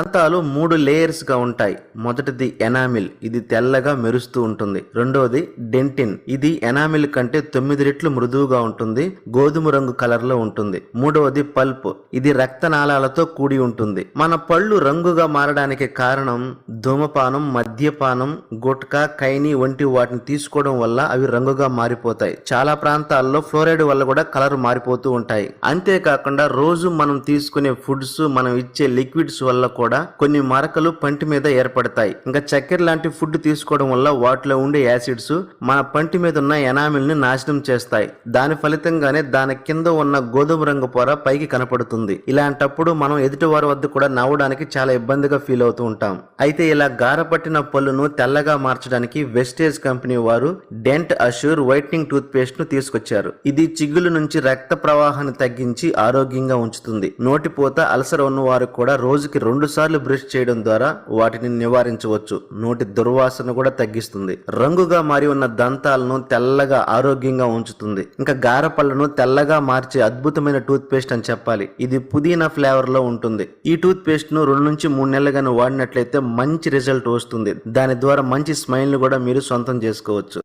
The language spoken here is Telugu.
దంతాలు మూడు లేయర్స్గా ఉంటాయి. మొదటిది ఎనామిల్ ఇది తెల్లగా మెరుస్తూ ఉంటుంది. రెండవది డెంటిన్ ఇది ఎనామిల్ కంటే తొమ్మిది రెట్లు మృదువుగా ఉంటుంది గోధుమ రంగు కలర్లో ఉంటుంది. మూడవది పల్ప్ ఇది రక్తనాళాలతో కూడి ఉంటుంది. మన పళ్ళు రంగుగా మారడానికి కారణం ధూమపానం మద్యపానం గుట్కా కైని వంటి వాటిని తీసుకోవడం వల్ల అవి రంగుగా మారిపోతాయి. చాలా ప్రాంతాల్లో ఫ్లోరైడ్ వల్ల కూడా కలర్ మారిపోతూ ఉంటాయి. అంతేకాకుండా రోజు మనం తీసుకునే ఫుడ్స్ మనం ఇచ్చే లిక్విడ్స్ వల్ల కూడా కొన్ని మరకలు పంటి మీద ఏర్పడతాయి. ఇంకా చక్కెర లాంటి ఫుడ్ తీసుకోవడం వల్ల వాటిలో ఉండే యాసిడ్స్ మన పంటి మీద ఉన్న ఎనామిల్ని నాశనం చేస్తాయి. దాని ఫలితంగానే దాని కింద ఉన్న గోధుమ రంగు పొర పైకి కనపడుతుంది. ఇలాంటప్పుడు మనం ఎదుటి వారి వద్ద కూడా నవ్వడానికి చాలా ఇబ్బందిగా ఫీల్ అవుతూ ఉంటాం. అయితే ఇలా గారపట్టిన పళ్ళును తెల్లగా మార్చడానికి వెస్టేజ్ కంపెనీ వారు డెంట్ అష్యూర్ వైట్నింగ్ టూత్ పేస్ట్ను తీసుకొచ్చారు. ఇది చిగుళ్ళ నుంచి రక్త ప్రవాహాన్ని తగ్గించి ఆరోగ్యంగా ఉంచుతుంది. నోటిపోత అల్సర్ ఉన్న వారు కూడా రోజుకి రెండు సార్లు బ్రష్ చేయడం ద్వారా వాటిని నివారించవచ్చు. నోటి దుర్వాసన కూడా తగ్గిస్తుంది. రంగుగా మారి ఉన్న దంతాలను తెల్లగా ఆరోగ్యంగా ఉంచుతుంది. ఇంకా గారపళ్ళను తెల్లగా మార్చే అద్భుతమైన టూత్ పేస్ట్ అని చెప్పాలి. ఇది పుదీనా ఫ్లేవర్లో ఉంటుంది. ఈ టూత్ పేస్ట్ను రెండు నుంచి మూడు నెలలుగా వాడినట్లయితే మంచి రిజల్ట్ వస్తుంది. దాని ద్వారా మంచి స్మైల్ను కూడా మీరు సొంతం చేసుకోవచ్చు.